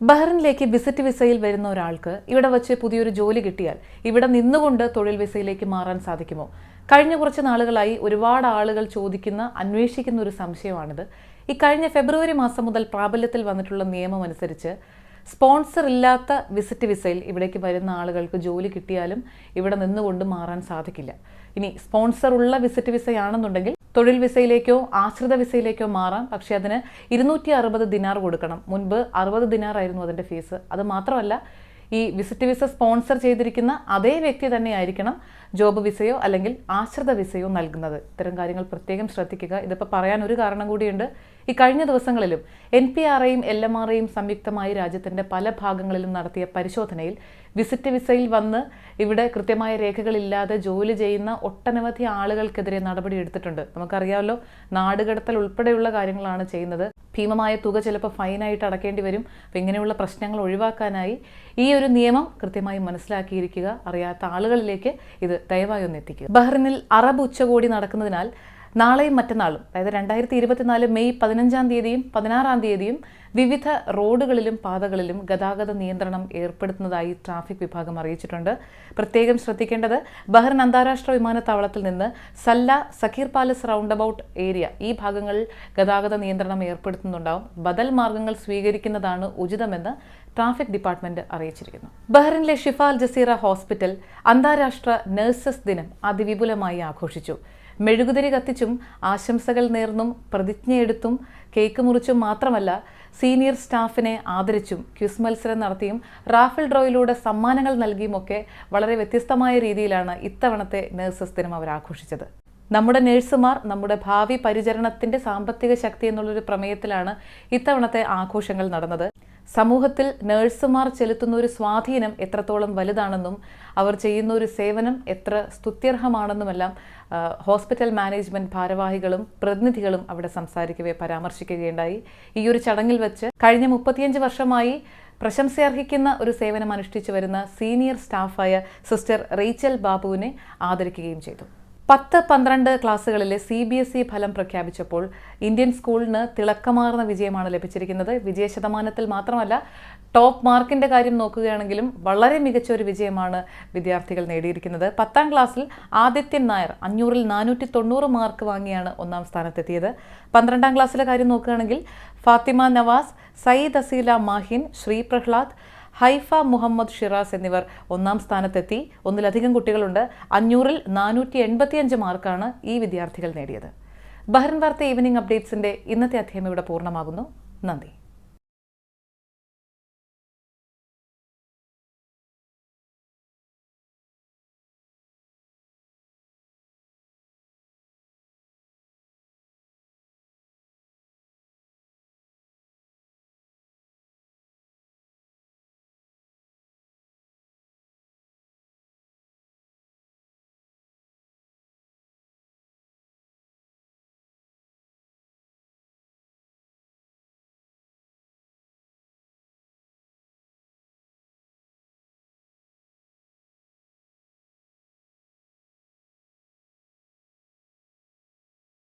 ബഹ്റിനിലേക്ക് visit വിസയിൽ വരുന്ന ഒരാൾക്ക് ഇവിടെ വച്ച് പുതിയൊരു ജോലി കിട്ടിയാൽ ഇവിടെ നിന്നുകൊണ്ട് തൊഴിൽ വിസയിലേക്ക് മാറാൻ സാധിക്കുമോ? കഴിഞ്ഞ കുറച്ച് നാളുകളായി ഒരുപാട് ആളുകൾ ചോദിക്കുന്ന അന്വേഷിക്കുന്ന ഒരു സംശയമാണിത്. ഈ കഴിഞ്ഞ ഫെബ്രുവരി മാസം മുതൽ പ്രാബല്യത്തിൽ വന്നിട്ടുള്ള നിയമം അനുസരിച്ച് സ്പോൺസർ ഇല്ലാത്ത വിസിറ്റ് വിസയിൽ ഇവിടേക്ക് വരുന്ന ആളുകൾക്ക് ജോലി കിട്ടിയാലും ഇവിടെ നിന്നുകൊണ്ട് മാറാൻ സാധിക്കില്ല. ഇനി സ്പോൺസർ ഉള്ള വിസിറ്റ് വിസയാണെന്നുണ്ടെങ്കിൽ തൊഴിൽ വിസയിലേക്കോ ആശ്രിത വിസയിലേക്കോ മാറാം. പക്ഷേ അതിന് ഇരുന്നൂറ്റി അറുപത് ദിനാർ കൊടുക്കണം. മുൻപ് അറുപത് ദിനാർ ആയിരുന്നു അതിന്റെ ഫീസ്. അത് മാത്രമല്ല ഈ വിസിറ്റ് വിസ സ്പോൺസർ ചെയ്തിരിക്കുന്ന അതേ വ്യക്തി തന്നെ ആയിരിക്കണം ജോബ് വിസയോ അല്ലെങ്കിൽ ആശ്രിത വിസയോ നൽകുന്നത്. ഇത്തരം കാര്യങ്ങൾ പ്രത്യേകം ശ്രദ്ധിക്കുക. ഇതിപ്പോൾ പറയാൻ ഒരു കാരണം കൂടിയുണ്ട്. ഈ കഴിഞ്ഞ ദിവസങ്ങളിലും എൻ പി ആറേയും എൽ എം ആറേയും സംയുക്തമായി രാജ്യത്തിന്റെ പല ഭാഗങ്ങളിലും നടത്തിയ പരിശോധനയിൽ വിസിറ്റ് വിസയിൽ വന്ന് ഇവിടെ കൃത്യമായ രേഖകളില്ലാതെ ജോലി ചെയ്യുന്ന ഒട്ടനവധി ആളുകൾക്കെതിരെ നടപടി എടുത്തിട്ടുണ്ട്. നമുക്കറിയാമല്ലോ നാടുകടത്തൽ ഉൾപ്പെടെയുള്ള കാര്യങ്ങളാണ് ചെയ്യുന്നത്. ഭീമമായ തുക ചിലപ്പോൾ ഫൈനായിട്ട് അടക്കേണ്ടി വരും. അപ്പോൾ ഇങ്ങനെയുള്ള പ്രശ്നങ്ങൾ ഒഴിവാക്കാനായി ഈ ഒരു നിയമം കൃത്യമായി മനസ്സിലാക്കിയിരിക്കുക. അറിയാത്ത ആളുകളിലേക്ക് ഇത് ദയവായി ഒന്ന് എത്തിക്കുക ബഹ്റിനിൽ അറബ് ഉച്ചകോടി നടക്കുന്നതിനാൽ നാളെയും മറ്റന്നാളും അതായത് രണ്ടായിരത്തി ഇരുപത്തിനാല് മെയ് പതിനഞ്ചാം തീയതിയും പതിനാറാം തീയതിയും വിവിധ റോഡുകളിലും പാതകളിലും ഗതാഗത നിയന്ത്രണം ഏർപ്പെടുത്തുന്നതായി ട്രാഫിക് വിഭാഗം അറിയിച്ചിട്ടുണ്ട്. പ്രത്യേകം ശ്രദ്ധിക്കേണ്ടത് ബഹ്റിൻ അന്താരാഷ്ട്ര വിമാനത്താവളത്തിൽ നിന്ന് സല്ല Sakhir palace roundabout area ഈ ഭാഗങ്ങളിൽ ഗതാഗത നിയന്ത്രണം ഏർപ്പെടുത്തുന്നുണ്ടാവും. ബദൽ മാർഗങ്ങൾ സ്വീകരിക്കുന്നതാണ് ഉചിതമെന്ന് ട്രാഫിക് ഡിപ്പാർട്ട്മെന്റ് അറിയിച്ചിരിക്കുന്നു. ബഹ്റിനിലെ ഷിഫാൽ ജസീറ ഹോസ്പിറ്റൽ അന്താരാഷ്ട്ര നഴ്സസ് ദിനം അതിവിപുലമായി ആഘോഷിച്ചു. മെഴുകുതിരി കത്തിച്ചും ആശംസകൾ നേർന്നും പ്രതിജ്ഞയെടുത്തും കേക്ക് മുറിച്ചും മാത്രമല്ല സീനിയർ സ്റ്റാഫിനെ ആദരിച്ചും ക്വിസ് മത്സരം നടത്തിയും റാഫിൾ ഡ്രോയിലൂടെ സമ്മാനങ്ങൾ നൽകിയുമൊക്കെ വളരെ വ്യത്യസ്തമായ രീതിയിലാണ് ഇത്തവണത്തെ നഴ്സസ് ദിനം അവർ ആഘോഷിച്ചത്. നമ്മുടെ നഴ്സുമാർ നമ്മുടെ ഭാവി പരിചരണത്തിന്റെ സാമ്പത്തിക ശക്തി എന്നുള്ളൊരു പ്രമേയത്തിലാണ് ഇത്തവണത്തെ ആഘോഷങ്ങൾ നടന്നത്. സമൂഹത്തിൽ നഴ്സുമാർ ചെലുത്തുന്ന ഒരു സ്വാധീനം എത്രത്തോളം വലുതാണെന്നും അവർ ചെയ്യുന്ന ഒരു സേവനം എത്ര സ്തുത്യർഹമാണെന്നുമെല്ലാം ഹോസ്പിറ്റൽ മാനേജ്മെന്റ് ഭാരവാഹികളും പ്രതിനിധികളും അവിടെ സംസാരിക്കവേ പരാമർശിക്കുകയുണ്ടായി. ഈ ഒരു ചടങ്ങിൽ വെച്ച് കഴിഞ്ഞ മുപ്പത്തിയഞ്ച് വർഷമായി പ്രശംസയർഹിക്കുന്ന ഒരു സേവനം അനുഷ്ഠിച്ചു വരുന്ന സീനിയർ സ്റ്റാഫായ സിസ്റ്റർ റീച്ചൽ ബാബുവിനെ ആദരിക്കുകയും ചെയ്തു. പത്ത് പന്ത്രണ്ട് ക്ലാസ്സുകളിലെ സി ബി എസ് ഇ ഫലം പ്രഖ്യാപിച്ചപ്പോൾ ഇന്ത്യൻ സ്കൂളിന് തിളക്കമാർന്ന വിജയമാണ് ലഭിച്ചിരിക്കുന്നത്. വിജയ ശതമാനത്തിൽ മാത്രമല്ല ടോപ്പ് മാർക്കിന്റെ കാര്യം നോക്കുകയാണെങ്കിലും വളരെ മികച്ച ഒരു വിജയമാണ് വിദ്യാർത്ഥികൾ നേടിയിരിക്കുന്നത്. പത്താം ക്ലാസ്സിൽ ആദിത്യൻ നായർ അഞ്ഞൂറിൽ നാനൂറ്റി തൊണ്ണൂറ് മാർക്ക് വാങ്ങിയാണ് ഒന്നാം സ്ഥാനത്തെത്തിയത്. പന്ത്രണ്ടാം ക്ലാസ്സിലെ കാര്യം നോക്കുകയാണെങ്കിൽ ഫാത്തിമ നവാസ് സയ്യിദ് അസീല മാഹിൻ ശ്രീ പ്രഹ്ലാദ് ഹൈഫ മുഹമ്മദ് ഷിറാസ് എന്നിവർ ഒന്നാം സ്ഥാനത്തെത്തി. ഒന്നിലധികം കുട്ടികളുണ്ട്. അഞ്ഞൂറിൽ നാനൂറ്റി എൺപത്തിയഞ്ച് മാർക്കാണ് ഈ വിദ്യാർത്ഥികൾ നേടിയത്. ബഹ്റിൻ വാർത്ത ഈവനിംഗ് അപ്ഡേറ്റ്സിന്റെ ഇന്നത്തെ അധ്യായം ഇവിടെ പൂർണമാകുന്നു. നന്ദി.